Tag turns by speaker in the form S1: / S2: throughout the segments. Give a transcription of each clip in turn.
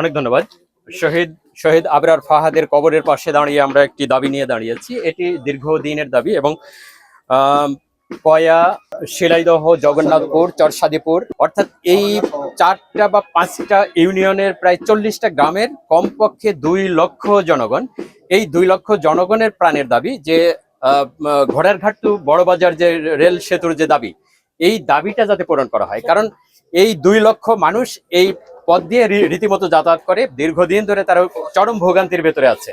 S1: অনেক ধন্যবাদ। শহীদ শহীদ আবরার ফাহাদের কবরের পাশে দাঁড়িয়ে আমরা একটি দাবি নিয়ে দাঁড়িয়েছি। এটি দীর্ঘদিনের দাবি এবং কয়া শিলাইদহ, জগন্নাথপুর, চরসাদিপুর, অর্থাৎ এই চারটা বা পাঁচটা ইউনিয়নের প্রায় চল্লিশটা গ্রামের কমপক্ষে দুই লক্ষ জনগণ। এই দুই লক্ষ জনগণের প্রাণের দাবি যে ঘোড়ারঘাট টু বড়বাজার যে রেল সেতুর যে দাবি, এই দাবিটা যাতে পূরণ করা হয়। কারণ এই দুই লক্ষ মানুষ এই পথ দিয়ে রীতিমতো যাতায়াত করে দীর্ঘদিন ধরে তারা চরম ভোগান্তির ভেতরে আছে।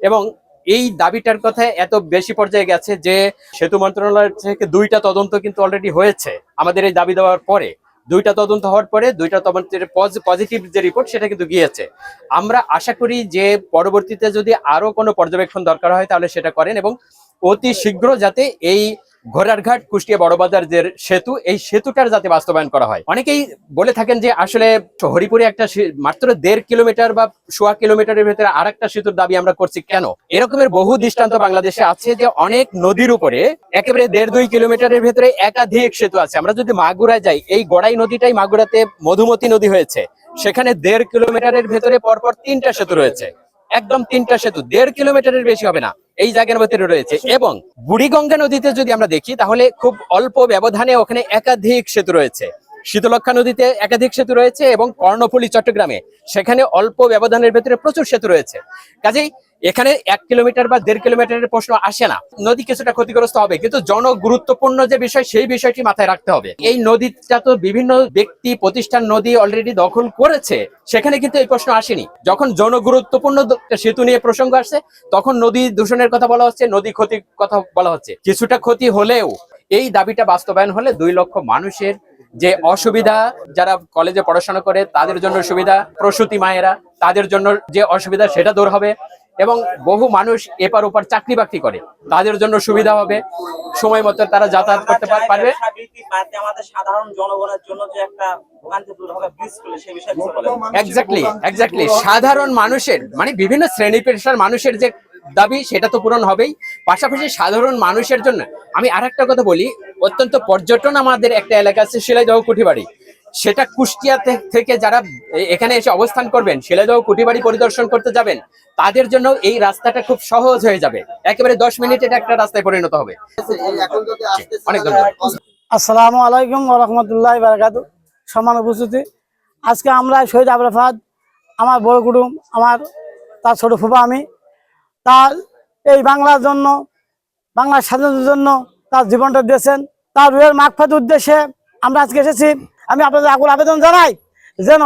S1: এবং এই দাবিটার কথা এত বেশি পর্যায়ে গেছে যে সেতু মন্ত্রণালয় থেকে দুইটা তদন্ত কিন্তু অলরেডি হয়েছে। আমাদের এই দাবি দেওয়ার পরে, দুইটা তদন্ত হওয়ার পরে দুইটা তদন্তের পজিটিভ যে রিপোর্ট সেটা কিন্তু গিয়েছে। আমরা আশা করি যে পরবর্তীতে যদি আরও কোনো পর্যবেক্ষণ দরকার হয় তাহলে সেটা করেন এবং অতি শীঘ্র যাতে এই ঘোড়ারঘাট কুষ্টিয়া বড়বাজার যে সেতু, এই সেতুটার যাতে বাস্তবায়ন করা হয়। অনেকেই বলে থাকেন যে আসলে হরিপুরে একটা মাত্র দেড় কিলোমিটার বা সোয়া কিলোমিটারের ভেতরে আর একটা সেতুর দাবি আমরা করছি কেন? এরকমের বহু দৃষ্টান্ত বাংলাদেশে আছে যে অনেক নদীর উপরে একেবারে দেড় দুই কিলোমিটারের ভেতরে একাধিক সেতু আছে। আমরা যদি মাগুরা যাই, এই গড়াই নদীটাই মাগুরাতে মধুমতি নদী হয়েছে। সেখানে দেড় কিলোমিটারের ভেতরে পরপর তিনটা সেতু রয়েছে। একদম তিনটা সেতু, দেড় কিলোমিটারের বেশি হবে না। এই জায়গার ভেতরে রয়েছে। এবং বুড়িগঙ্গা নদীতে যদি আমরা দেখি, তাহলে খুব অল্প ব্যবধানে ওখানে একাধিক সেতু রয়েছে। শীতলক্ষা নদীতে একাধিক সেতু রয়েছে এবং কর্ণফুলী চট্টগ্রামে। সেখানে অল্প ব্যবধানের ভেতরে প্রচুর সেতু রয়েছে। কাজেই এখানে এক কিলোমিটার বা দেড় কিলোমিটারের প্রশ্ন আসে না। নদী কিছুটা ক্ষতিগ্রস্ত হবে, কিন্তু জনগুরুত্বপূর্ণ যে বিষয়, সেই বিষয়টি মাথায় রাখতে হবে। এই নদীটা তো বিভিন্ন ব্যক্তি, প্রতিষ্ঠান, নদী অলরেডি দখল করেছে। সেখানে কিন্তু এই প্রশ্ন আসেনি। যখন জনগুরুত্বপূর্ণ সেতু নিয়ে প্রসঙ্গ আসছে তখন নদী দূষণের কথা বলা হচ্ছে, নদী ক্ষতির কথা বলা হচ্ছে। কিছুটা ক্ষতি হলেও এই দাবিটা বাস্তবায়ন হলে দুই লক্ষ মানুষের যে অসুবিধা যারা কলেজে পড়াশোনা করে তাদের জন্য সুবিধা প্রসূতি মায়েরা তাদের জন্য যে অসুবিধা সেটা দূর হবে এবং বহু মানুষ এপার ওপার চাকরি বাকরি করে তাদের জন্য সুবিধা হবে। সময় মতো তারা যাতায়াত করতে পারবে। এক্স্যাক্টলি সাধারণ মানুষের মানে বিভিন্ন শ্রেণি পেশার মানুষের যে দাবি সেটা তো পূরণ হবেই। পাশাপাশি সাধারণ মানুষের জন্য আমি আরেকটা কথা বলি অত্যন্ত পর্যটন আমাদের একটা এলাকা আছে শিলাইদহ কুঠিবাড়ি। সেটা কুষ্টিয়া থেকে যারা এখানে এসে অবস্থান করবেন শিলাইদহ কুঠিবাড়ি পরিদর্শন করতে যাবেন তাদের জন্য এই রাস্তাটা খুব সহজ হয়ে যাবে। একেবারে দশ মিনিটের একটা রাস্তায় পরিণত হবে। অনেক ধন্যবাদ।
S2: আসসালামু আলাইকুম রহমতুল্লাহ বারাকাতু সমান উপস্থিতি। আজকে আমরা শহীদ আবরাফাদ আমার বড় কুটুম আমার তার ছোট ফুপা আমি তার এই বাংলার জন্য, বাংলার স্বাধীনতার জন্য তার জীবনটা দিয়েছেন। তার রুহের মাগফাত উদ্দেশ্যে আমরা আজকে এসেছি। আমি আপনাদের আকুল আবেদন জানাই যেন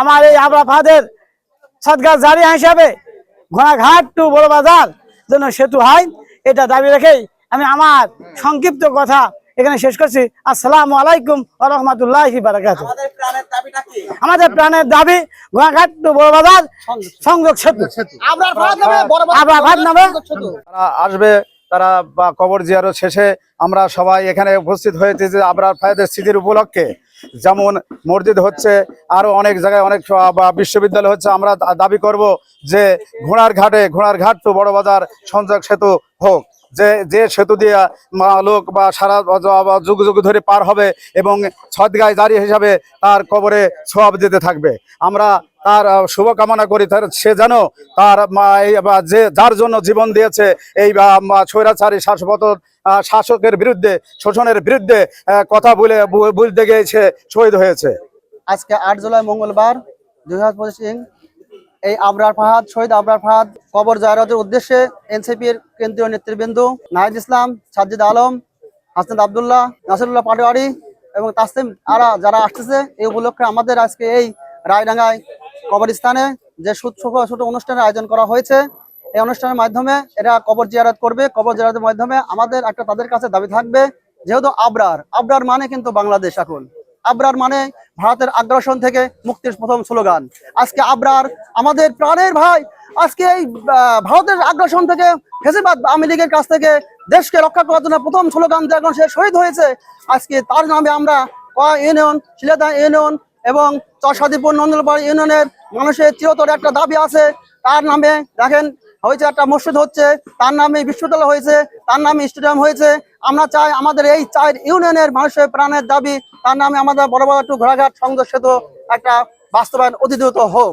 S2: আমার এই আবরাফাদের সদগার জারি হিসাবে ঘোড়াঘাট টু বড় বাজার যেন সেতু হয়, এটা দাবি রেখেই আমি আমার সংক্ষিপ্ত কথা এখানে শেষ করছি। আসসালামু আলাইকুম ওয়া রাহমাতুল্লাহি
S3: আমাদের প্রাণের দাবিটা কি?
S2: আমাদের প্রাণের দাবি ঘোড়াঘাট টু বড় বাজার সংযোগ সেতু। আবার নামে
S4: আসবে তারা বা কবর জিয়ারত শেষে আমরা সবাই এখানে উপস্থিত হয়েছি যে আবরার ফায়েদের স্মৃতির উপলক্ষে। যেমন মসজিদ হচ্ছে আরও অনেক জায়গায় অনেক বা বিশ্ববিদ্যালয় হচ্ছে আমরা দাবি করব যে ঘোড়ার ঘাটে ঘোড়ার ঘাট তো বড় বাজার সংযোগ সেতু হোক। যে যে সেতু দিয়ে লোক বা সারা যুগ যুগ ধরে পার হবে এবং সদগায় জারি হিসাবে তার কবরে সব যেতে থাকবে। আমরা তার শুভকামনা করি, তার, সে যেন তার যে, যার জন্য জীবন দিয়েছে এই স্বৈরাচারী শাসপত শাসকের বিরুদ্ধে, শোষণের বিরুদ্ধে কথা বলে বলতে গিয়েছে শহীদ হয়েছে।
S5: আজকে আট জুলাই মঙ্গলবার, দুই হাজার পঁচিশ এই আবরার ফাহাদ, শহীদ আবরার ফাহাদ কবর জায়রাতের উদ্দেশ্যে এনসিপি এনসিপির কেন্দ্রীয় নেতৃবৃন্দ নাহিদ ইসলাম, সাজ্জিদ আলম হাসনাদ আবদুল্লাহ, নাসিরুল্লাহ পাটোয়ারি এবং তাসিম আরা যারা আসতেছে এই উপলক্ষে আমাদের আজকে এই রায়ডাঙ্গায় কবরস্থানে যে ছোট অনুষ্ঠানের আয়োজন করা হয়েছে, এই অনুষ্ঠানের মাধ্যমে এরা কবর জিয়ারত করবে। কবর জিয়ারতের মাধ্যমে আমাদের একটা তাদের কাছে দাবি থাকবে, যেহেতু আবরার। আবরার মানে কিন্তু বাংলাদেশ এখন। আবরার মানে ভারতের আগ্রাসন থেকে মুক্তির প্রথম স্লোগান। আজকে আবরার আমাদের প্রাণের ভাই, আজকে এই ভারতের আগ্রাসন থেকে ফেসিবাদ আওয়ামী লীগের কাছ থেকে দেশকে রক্ষা করার জন্য প্রথম স্লোগান যখন সে শহীদ হয়েছে, আজকে তার নামে আমরা ইউনিয়ন, শিলাদা ইউনিয়ন এবং চরসাদিপুর নন্দলপাড়া ইউনিয়নের মানুষের চিরতর একটা দাবি আছে, তার নামে দেখেন হয়েছে একটা মসজিদ হচ্ছে, তার নামে বিশ্ববিদ্যালয় হয়েছে, তার নামে স্টেডিয়াম হয়েছে। আমরা চাই আমাদের এই চার ইউনিয়নের মানুষের প্রাণের দাবি, তার নামে আমাদের বড় বড় একটু ঘোড়াঘাট সংযোগ সেতু একটা বাস্তবায়ন অধিদ্রুত হোক।